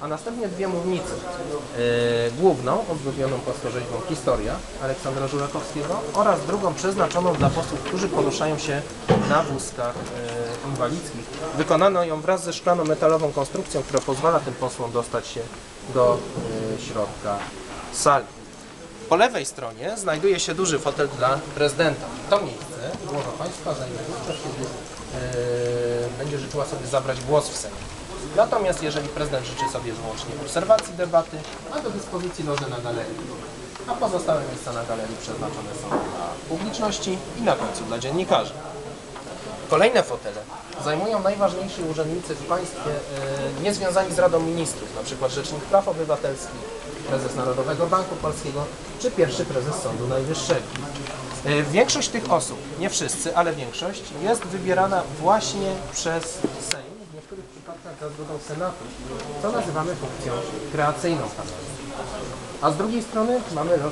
a następnie dwie mównice. Yy, główną, ozdobioną płaskorzeźbą Historia Aleksandra Żurakowskiego oraz drugą przeznaczoną dla posłów, którzy poruszają się na wózkach yy, inwalidzkich. Wykonano ją wraz ze szklano-metalową konstrukcją, która pozwala tym posłom dostać się do yy, środka sali. Po lewej stronie znajduje się duży fotel dla prezydenta. To miejsce głowa państwa zajmie wówczas, kiedy e, będzie życzyła sobie zabrać głos w Sejmie. Natomiast jeżeli prezydent życzy sobie wyłącznie obserwacji debaty, ma do dyspozycji loże na galerii. A pozostałe miejsca na galerii przeznaczone są dla publiczności i na końcu dla dziennikarzy. Kolejne fotele zajmują najważniejsi urzędnicy w państwie e, niezwiązani z Radą Ministrów, przykład Rzecznik Praw Obywatelskich, prezes Narodowego Banku Polskiego czy pierwszy prezes Sądu Najwyższego. E, Większość tych osób, nie wszyscy, ale większość, jest wybierana właśnie przez Sejm, w niektórych przypadkach za zgodą Senatu, co nazywamy funkcją kreacyjną. A z drugiej strony mamy lożę